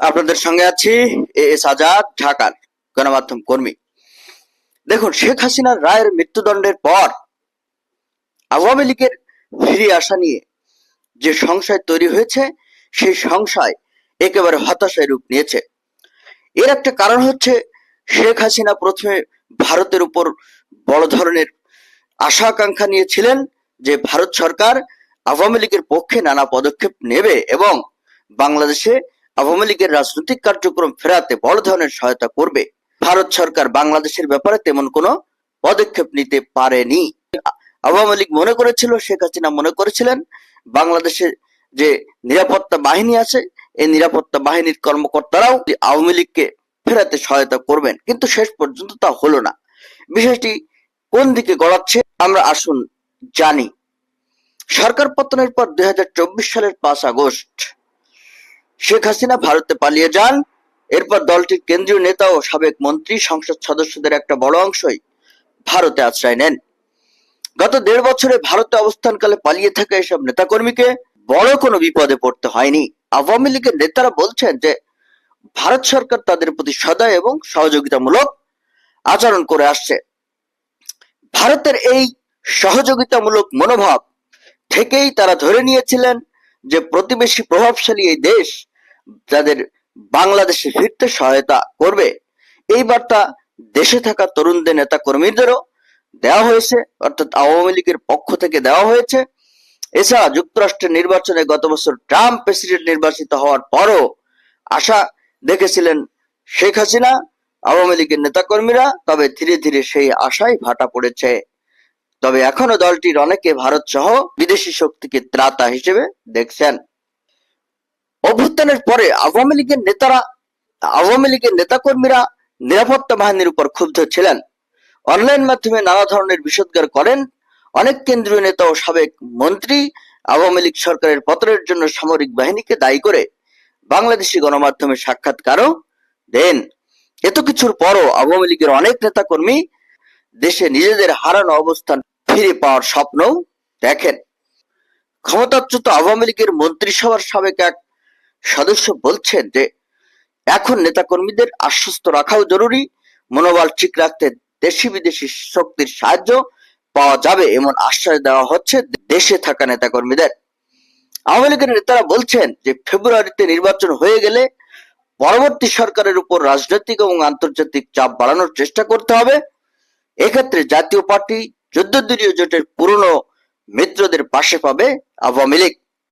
আপনাদের সঙ্গে আছি, এ এস আজাদ, ঢাকার গণমাধ্যম কর্মী। দেখুন, শেখ হাসিনার রায়ের মৃত্যুদণ্ডের পর আওয়ামী লীগের ফিরে আসা নিয়ে যে সংশয় তৈরি হয়েছে, সেই সংশয় একেবারে হতাশায় রূপ নিয়েছে। এর একটা কারণ হচ্ছে শেখ হাসিনা প্রথমে ভারতের উপর বড় ধরনের আশা আকাঙ্ক্ষা নিয়েছিলেন যে ভারত সরকার আওয়ামী লীগের পক্ষে নানা পদক্ষেপ নেবে এবং বাংলাদেশে আওয়ামী লীগের রাজনৈতিক কার্যক্রম ফেরাতে বড় ধরনের সহায়তা করবে। ভারত সরকার বাংলাদেশের ব্যাপারে তেমন কোনো পদক্ষেপ নিতে পারেনি। আওয়ামী লীগ মনে করেছিল, শেখ হাসিনা মনে করেছিলেন, বাংলাদেশের যে নিরাপত্তা বাহিনী আছে, এই নিরাপত্তা বাহিনীর কর্মকর্তারাও আওয়ামী লীগকে ফেরাতে সহায়তা করবেন। কিন্তু শেষ পর্যন্ত তা হলো না। বিষয়টি কোন দিকে গড়াচ্ছে, আমরা আসুন জানি। সরকার পতনের পর দুই হাজার চব্বিশ সালের পাঁচ আগস্ট শেখ হাসিনা ভারতে পালিয়ে যান। এরপর দলটির কেন্দ্রীয় নেতা ও সাবেক মন্ত্রী, সংসদ সদস্যদের একটা বড় অংশই ভারতে আশ্রয় নেন। গত দেড় বছরে ভারতে অবস্থানকালে পালিয়ে থাকা এসব নেতাকর্মীকে বড় কোনো বিপদে পড়তে হয়নি। আওয়ামী লীগের নেতারা বলছেন যে, ভারত সরকার তাদের প্রতি সদয় এবং সহযোগিতামূলক আচরণ করে আসছে। ভারতের এই সহযোগিতামূলক মনোভাব থেকেই তারা ধরে নিয়েছিলেন যে, প্রতিবেশী প্রভাবশালী এই দেশ যাদের বাংলাদেশে ফিরতে সহায়তা করবে, এই বার্তা দেশে থাকা তরুণদের নেতা কর্মীদেরও দেওয়া হয়েছে, অর্থাৎ আওয়ামী লীগের পক্ষ থেকে দেওয়া হয়েছে। এছাড়া যুক্তরাষ্ট্রের নির্বাচনে গত বছর ট্রাম্প প্রেসিডেন্ট নির্বাচিত হওয়ার পরও আশা দেখেছিলেন শেখ হাসিনা, আওয়ামী লীগের নেতাকর্মীরা, তবে ধীরে ধীরে সেই আশায় ভাটা পড়েছে। তবে এখনও দলটির অনেকে ভারত সহ বিদেশি শক্তিকে ত্রাতা হিসেবে দেখছেন। অভ্যুত্থানের পরে আওয়ামী লীগের নেতারা, আওয়ামী লীগের নেতাকর্মীরা নিরাপত্তা বাহিনীর উপর ক্ষুব্ধ ছিলেন। অনলাইন মাধ্যমে নানা ধরনের বিষোদ্গার করেন। অনেক কেন্দ্রীয় নেতা ও সাবেক মন্ত্রী আওয়ামী লীগ সরকারের পতনের জন্য সামরিক বাহিনীকে দায়ী করে বাংলাদেশি গণমাধ্যমে সাক্ষাৎকারও দেন। এত কিছুর পরও আওয়ামী লীগের অনেক নেতাকর্মী দেশে নিজেদের হারানো অবস্থান ফিরে পাওয়ার স্বপ্ন দেখেন। ক্ষমতাচ্যুত আওয়ামী লীগের মন্ত্রিসভার সাবেক এক সদস্য বলছেন যে, এখন নেতাকর্মীদের আশ্বস্ত রাখাও জরুরি, মনোবল ঠিক রাখতে দেশি বিদেশি শক্তির সাহায্য পাওয়া যাবে এমন আশ্বাস দেওয়া হচ্ছে দেশে থাকা নেতাকর্মীদের। আওয়ামী লীগের নেতারা বলছেন যে, ফেব্রুয়ারিতে নির্বাচন হয়ে গেলে পরবর্তী সরকারের উপর রাজনৈতিক এবং আন্তর্জাতিক চাপ বাড়ানোর চেষ্টা করতে হবে। এক্ষেত্রে জাতীয় পার্টি যুদ্ধদলীয় জোটের পুরনো মিত্রদের পাশে পাবে আওয়ামী লীগ।